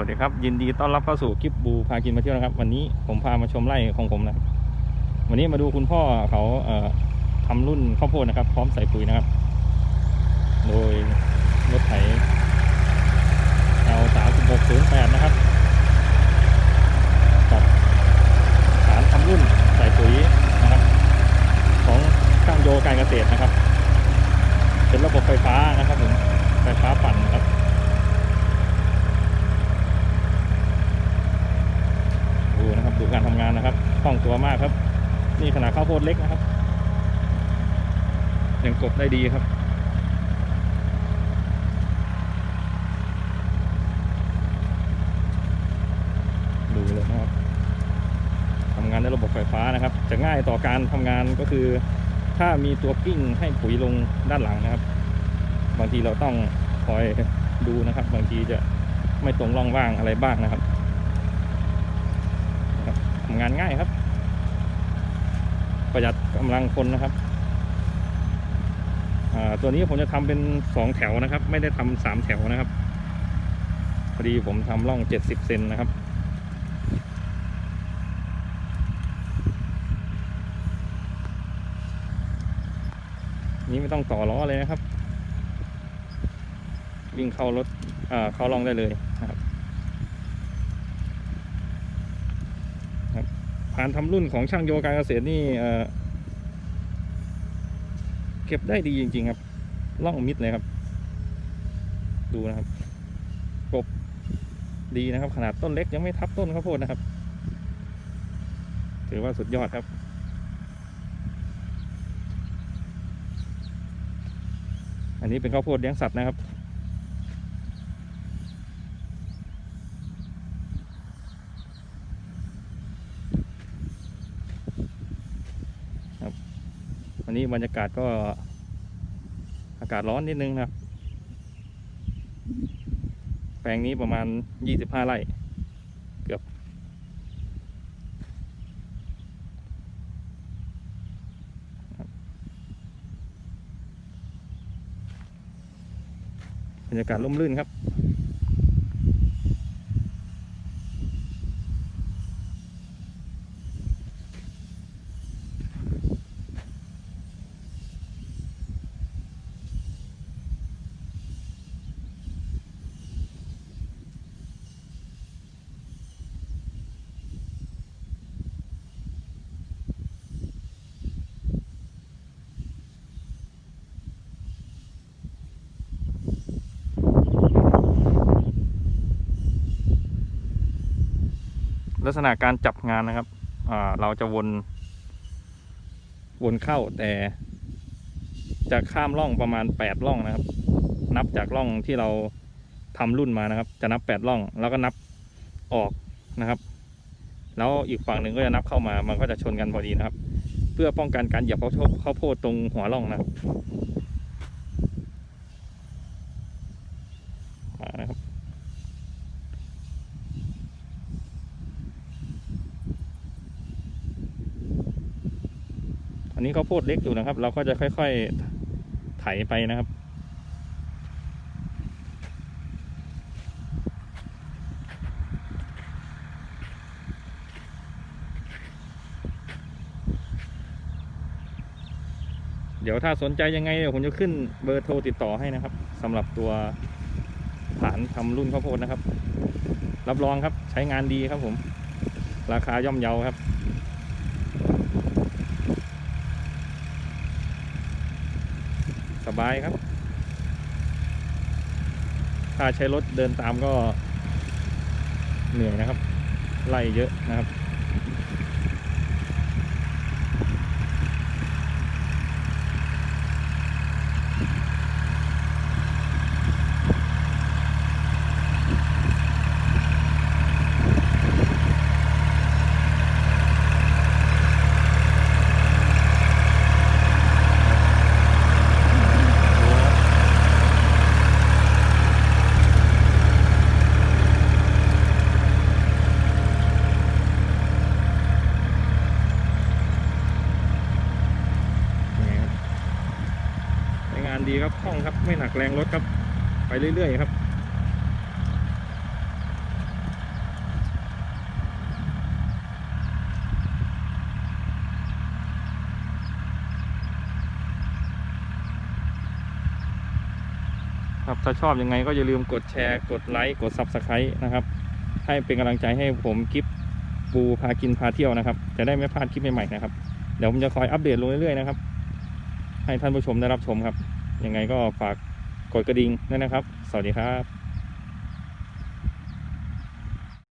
วัสดีครับ ยินดีต้อนรับเข้าสู่คลิปบูพากินมาเที่ยวนะครับ วันนี้ผมพามาชมไร่ของผมนะวันนี้มาดูคุณพ่อเขาเอ่อทำรุ่นข้าวโพดนะครับ พร้อมใส่ปุ๋ยนะครับ โดยรถไถ L 3 6 0 8นะครับกับฐานทำรุ่นใส่ปุ๋ยนะครับ ของช่างโยการเกษตรนะครับ เป็นระบบไฟฟ้านะครับผมไฟฟ้าปั่นครับ ดูนะครับดูการทำ งานนะครับคล่องตัวมากครับ นี่ขนาดข้าวโพดเล็กนะครับยังกบได้ดีครับดูเลยนะครับทำงานในระบบไฟฟ้านะครับ จะง่ายต่อการทำงานก็คือ ถ้ามีตัวกิ้งให้ปุ๋ยลงด้านหลังนะครับ บางทีเราต้องคอยดูนะครับ บางทีจะไม่ตรงร่องว่างอะไรบ้างนะครับ งานง่ายครับ ประหยัดกำลังคนนะครับตัวนี้ผมจะทำเป็นสองแถวนะครับ ไม่ได้ทำสามแถวนะครับพอดีผมทำร่องเจ็ดสิบเซนนะครับนี้ไม่ต้องต่อล้อเลยนะครับ วิ่งเข้ารถเข้าร่องได้เลยนะครับานทำรุ่นของช่างโยการเกษตรนี่เออเก็บได้ดีจริง ๆ ครับล่องมิดเลยครับ ดูนะครับกบดีนะครับ ขนาดต้นเล็กยังไม่ทับต้นข้าวโพดนะครับ ถือว่าสุดยอดครับอันนี้เป็นข้าวโพดเลี้ยงสัตว์นะครับ วันนี้บรรยากาศก็อากาศร้อนนิดนึงนะครับ แปลงนี้ประมาณ 25 ไร่ เกือบ บรรยากาศร่มรื่นครับ ลักษณะการจับงานนะครับเราจะวน วนเข้าแต่ จะข้ามร่องประมาณแปดร่องนะครับ นับจากร่องที่เราทำรุ่นมานะครับ จะนับแปดร่อง แล้วก็นับออกนะครับ แล้วอีกฝั่งหนึ่งก็จะนับเข้ามา มันก็จะชนกันพอดีนะครับ เพื่อป้องกันการเหยียบข้าโพดข้าวโพดตรงหัวร่องนะครับมานะครับ อันนี้ข้าวโพดเล็กอยู่นะครับ เราก็จะค่อยๆไถไปนะครับ เดี๋ยวถ้าสนใจยังไงเดี๋ยวผมจะขึ้นเบอร์โทรติดต่อให้นะครับสำหรับตัวฐานทำรุ่นข้าวโพดนะครับ รับรองครับใช้งานดีครับผม ราคาย่อมเยาครับ สบายครับ ถ้าใช้รถเดินตามก็เหนื่อยนะครับ ไล่เยอะนะครับ ดีครับคล่องครับไม่หนักแรงรถครับ ไปเรื่อยๆครับครับถ้าชอบยังไงก็อย่าลืมกดแชร์ กดไลค์ กดซับสไคร b e นะครับ ให้เป็นกำลังใจให้ผมกิฟปูพากินพาเที่ยวนะครับ จะได้ไม่พลาดคลิปใหม่ๆนะครับ เดี๋ยวผมจะคอยอัปเดตลงเรื่อยๆนะครับ ให้ท่านผู้ชมได้รับชมครับ ยังไงก็ฝากกดกระดิ่งด้วยนะครับ สวัสดีครับ